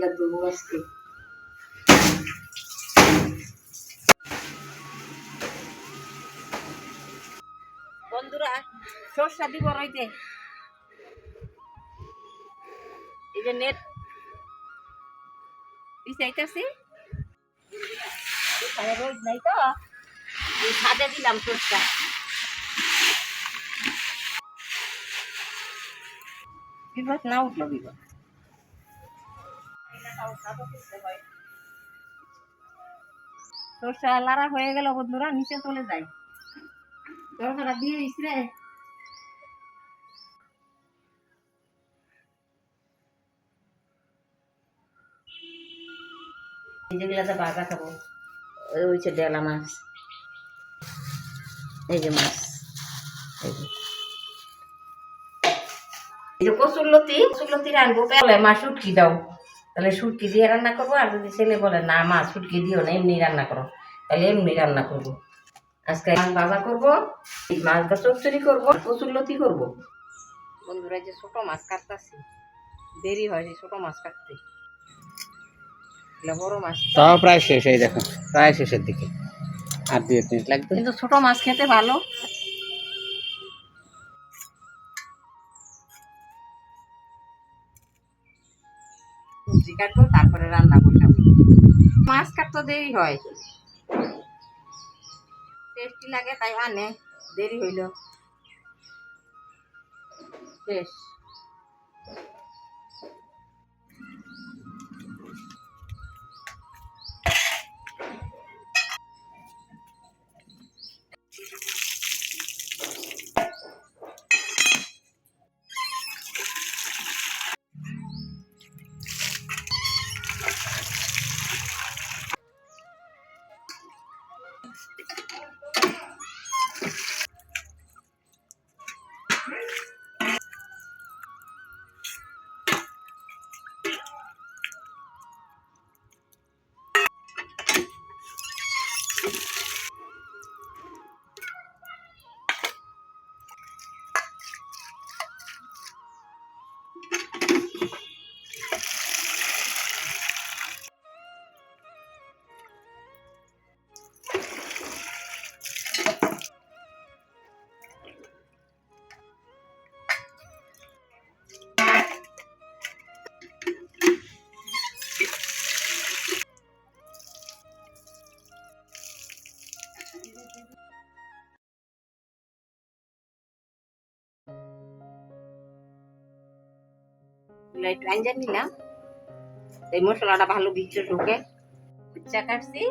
এগুলা দেবো আজকে বন্ধুরা, সরষা দিব রইতে। এই যে নেট। বিছাইতেছি রোদ নাই তো। এই দিলাম সরষা। বিপদ না উঠল বিপদ সরষা লারা হয়ে গেল বন্ধুরা, নিচে চলে দিয়ে দিস খাব। ওই মাছ। এই যে মাছ। কচুর লতি লতি রানবো বলে মা শুটকি দাও। তাহলে শুটকি দিয়ে রান্না করব আর যদি ছেলে বলে না মা শুটকি দিও না এমনি রান্না করো তাহলে এমনি রান্না করব। আজকে মাছ ভাজা করব মাছটা চচ্চড়ি করব কচুর লতি করব। বন্ধুরা যে ছোট মাছ কাটতেছি দেরি হয় যে ছোট মাছ কাটতে। বড় মাছ তাও প্রায় শেষ এই দেখো প্রায় শেষের দিকে। আর দুই এক মিনিট লাগবে। কিন্তু ছোট মাছ খেতে ভালো। সবজি কাটবো, তারপরে রান্না বসাবো মাছ কাটতে দেরি হয়। টেস্টি লাগে, তাই আনে, দেরি হইল। শেষ Thank you. একটু আঞ্জা নিলাম। এই মশলাটা ভালো উচ্চা কাটছি।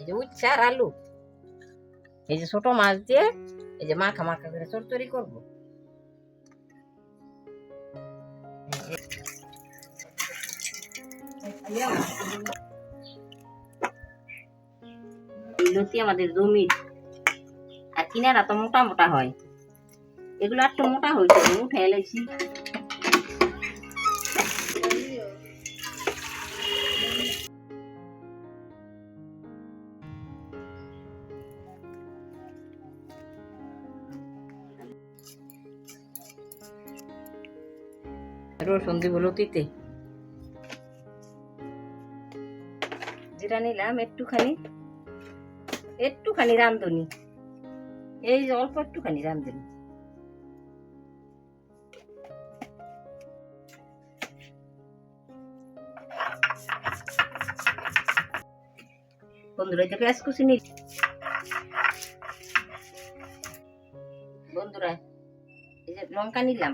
এই যে উচ্চা আর আলু। এই যে ছোট মাছ দিয়ে এই যে মাখা মাখা করে চরচরি করব। লতি আমাদের জমির আর কিনারা তো মোটা মোটা হয়। এগুলো আর একটু মোটা হয়েছে, উঠে এলেছি। রসুন দিব লতিতে। যেটা নিলাম একটুখানি একটুখানি রান্ধনি এই অল্প একটুখানি রান্ধনি বন্ধুরা যে পেঁয়াজ কুচি নিল। বন্ধুরা, এই যে লঙ্কা নিলাম।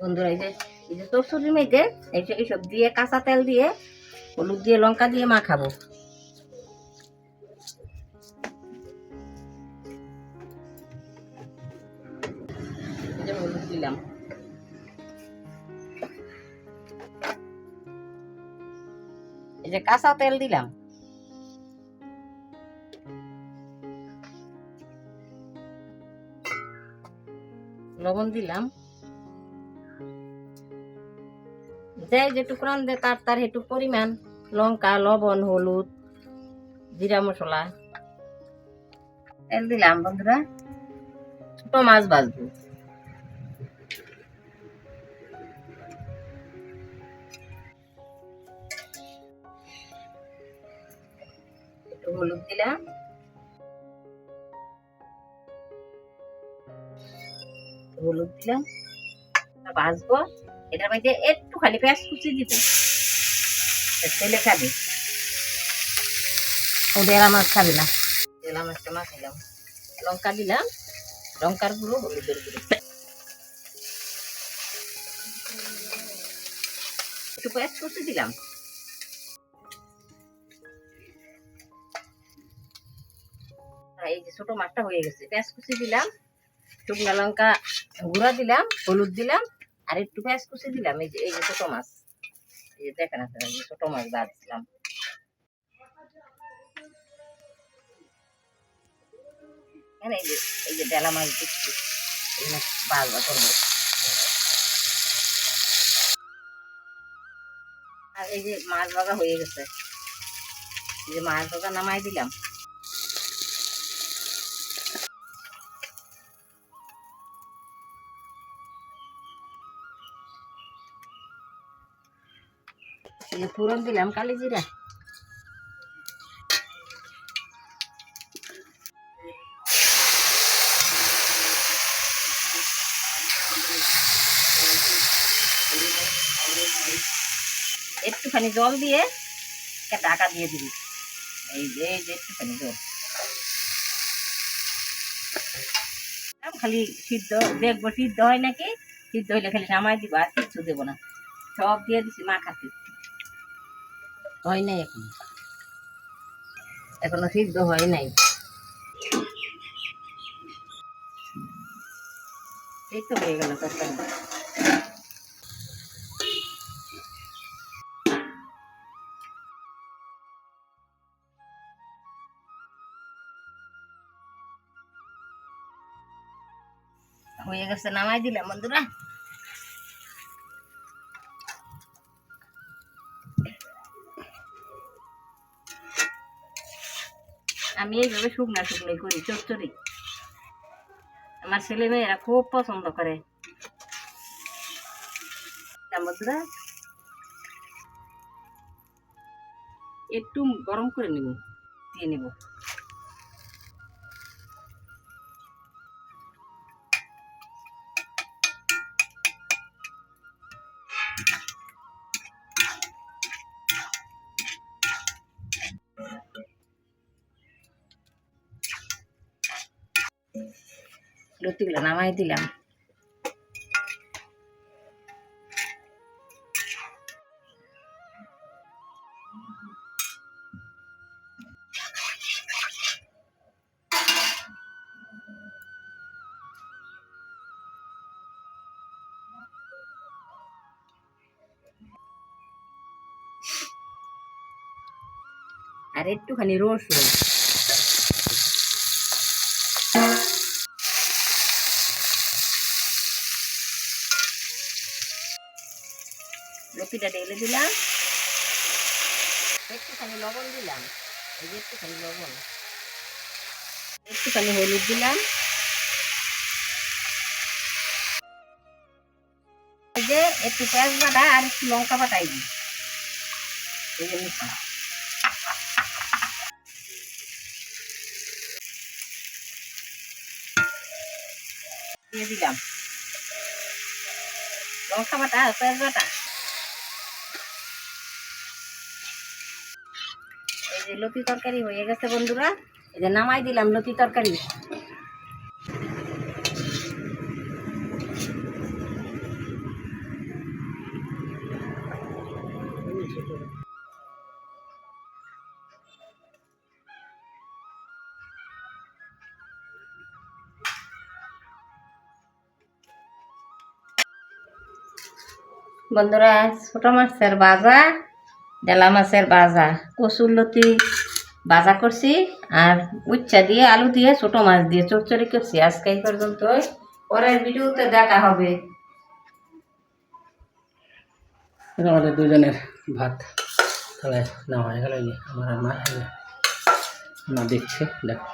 বন্ধুরা, এই যে এই যে চরচুরির মধ্যে এই যে এইসব দিয়ে কাঁচা তেল দিয়ে হলুদ দিয়ে, লঙ্কা দিয়ে মাখাবো। হলুদ এই যে কাঁচা তেল দিলাম। লবণ দিলাম। যে যেটুকু রান্ধে তার তার হেটু পরিমাণ। লঙ্কা, লবণ, হলুদ, জিরা মশলা। তেল দিলাম বন্ধুরা। ছোট মাছ ভাজবো। হলুদ দিলাম। হলুদ দিলাম। ভাজবো। এটার মধ্যে একটু খালি পেঁয়াজ কুচি দিতে। ছেলে খাবি। ও ডেরা মাছ খাবি না। ডেলা মাছটা মাছ দিলাম। লঙ্কা দিলাম। লঙ্কার গুঁড়ো হলুদের গুঁড়ো। একটু পেঁয়াজ কুচি দিলাম। এই যে ছোট মাছটা হয়ে গেছে। পেঁয়াজ কুচি দিলাম। শুকনো লঙ্কা গুঁড়া দিলাম হলুদ দিলাম। আর একটু পেঁয়াজ কুচি দিলাম, এই যে এই যে ছোট মাছ। এই যে দেখেন আপনারা যে ছোট মাছ বাঁধছিলাম এখানে এই যে এই যে ডেলা মাছ দিচ্ছি, এই মাছ বাজবা করব। আর এই যে মাছ ভাজা হয়ে গেছে। এই যে মাছ ভাজা নামাই দিলাম। যে ফুরন দিলাম কালি জিরা। একটুখানি জল দিয়ে ঢাকা দিয়ে দিবি। এই যে এই যে একটুখানি জল। খালি সিদ্ধ, দেখব সিদ্ধ হয় নাকি? সিদ্ধ হইলে খালি নামাই দিব, আর কিচ্ছু দেবো না। সব দিয়ে দিছি মা খাতে হয় নাই এখন। এখনও সিদ্ধ হয় নাই। এই তো হয়ে গেল হয়ে গেছে, নামাই দিলাম বন্ধুরা। আমি এইভাবে শুকনা শুকনি করি, চচ্চড়ি। আমার ছেলে মেয়েরা খুব পছন্দ করে। একটু গরম করে নিব, দিয়ে নিব। লতিগুলো নামাই দিলাম। আর একটুখানি রসুন। লতিটা ঢেলে দিলাম। একটুখানি লবণ দিলাম। এই যে একটুখানি লবণ। একটুখানি হলুদ দিলাম। এই যে একটু পেঁয়াজ বাটা আর একটু লঙ্কা বাটাই দিই। এই যে মিশি দিয়ে দিলাম। লঙ্কা বাটা পেঁয়াজ বাটা। যে লতি তরকারি হয়ে গেছে বন্ধুরা। এই যে নামাই দিলাম লতি তরকারি। বন্ধুরা, ছোট মাছের বাজা ডেলা মাছের বাজা। কচুর লতি বাজা করছি আর উচ্চা দিয়ে আলু দিয়ে ছোট মাছ দিয়ে চড়চড়ি করছি আজকে এই পর্যন্ত পরের ভিডিওতে দেখা হবে। আমাদের দুজনের ভাত তাহলে নেওয়া হয়ে গেল আমার মা মা দেখছে, দেখো।